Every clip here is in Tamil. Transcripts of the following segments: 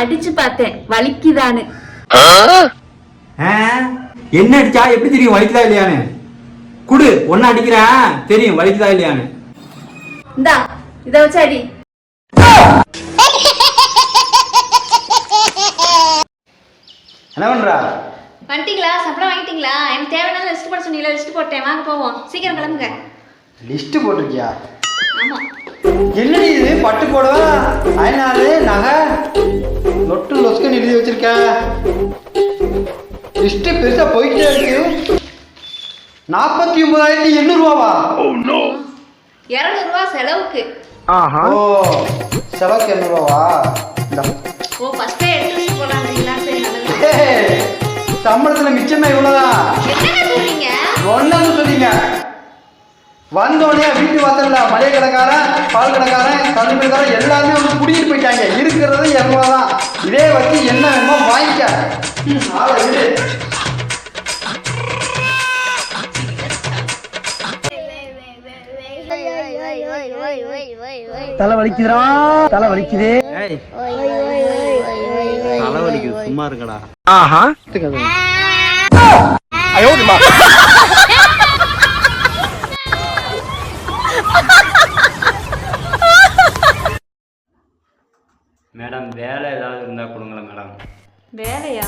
அடிச்சு? பார்த்தேன். வலிக்குதான்னு. ஆ? என்ன அடிச்சா? எப்படி தெரியும்? வலிக்குதா இல்லையான்னு? குடு. ஒன்னு அடிக்கிறேன் தெரியும். வலிக்குதா இல்லையான்னு. இந்தா இத வச்சு அடி. என்ன பண்றா? வந்துட்டீங்களா? சம்பளம் வாங்கிட்டீங்களா? எனக்கு தேவையான லிஸ்ட் போட சொன்னீங்களா? லிஸ்ட் போட்டேன். வாங்க போவோம். சீக்கிரம் கிளம்புங்க. லிஸ்ட் போட்டிருக்கியா? என்னடி இது? பட்டு புடவை அயனாறு நகை? லொட்டு லொஸ்கன் எழுதி வச்சிருக்க. லிஸ்ட் பெருசா போயிட்டே இருக்கு. நாற்பத்தி ஒன்பதாயிரத்தி எண்ணூறுவாவா? இரநூறுவா செலவுக்கு. ஓ செலவுக்கு எண்ணூறுவாவா. ஓ ஃபர்ஸ்டே எடுத்து ஏய், சம்பளத்துல மிச்சமே இவ்வளவுதான். வந்தோடனே வீட்டு வாசல்ல மளிகை கடைக்காரன் பால் கடைக்காரன் கல்வி கடைக்காரன் எல்லாமே வந்து குடியிட்டு போயிட்டாங்க. இருக்கிறது இரநூறுவா தான் இதே வச்சு என்ன வேணுமோ வாங்கிக்க. தலை வலிக்குதுடா தலை வலிக்குதே ஏய் தலைவலிக்குது சும்மா இருக்கடா மேடம் வேலை ஏதாவது இருந்தா கொடுங்களேன் மேடம். வேலையா?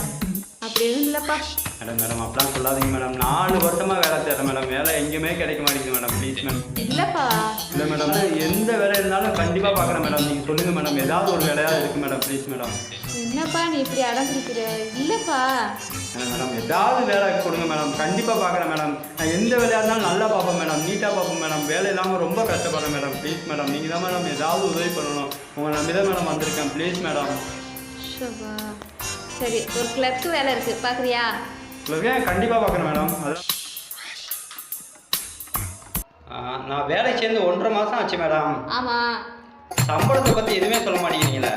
அப்படி எதுவும் இல்லப்பா. மேடம் மேடம் அப்படிலாம் சொல்லாதீங்க மேடம். நாலு வருஷமா வேலை தேடுறேன் மேடம். வேலை எங்கேயுமே கிடைக்க மாட்டேங்குது மேடம். Please madam. இல்லப்பா. இல்லை மேடம் எந்த வேலை இருந்தாலும் கண்டிப்பாக பார்க்குறேன் மேடம். நீங்கள் சொல்லுங்கள் மேடம். ஏதாவது ஒரு வேலையாக இருக்கு மேடம். Please madam. என்னப்பா நீ இப்படி அடம்பிடிக்கிற? இல்லப்பா. மேடம் ஏதாவது வேலை கொடுங்க மேடம். கண்டிப்பாக பார்க்குறேன் மேடம். நான் எந்த வேலையாக இருந்தாலும் நல்லா பார்ப்பேன் மேடம். நீட்டாக பார்ப்பேன் மேடம். வேலை இல்லாமல் ரொம்ப கஷ்டப்படுறேன் மேடம். Please madam. நீங்கள் தான் மேடம் ஏதாவது உதவி பண்ணணும். உங்களை நம்பி தான் மேடம் வந்திருக்கேன். Please madam. சரி ஒரு கிளப்க்கு வேலை இருக்கு பாக்குறியா? உங்களுக்கு கண்டிப்பாக பார்க்குறேன் மேடம் நான் வேலை சேர்ந்து ஒன்றரை மாதம் ஆச்சு மேடம் ஆமா. சம்பளத்தை பற்றி எதுவுமே சொல்ல மாட்டேங்கிறீங்களே.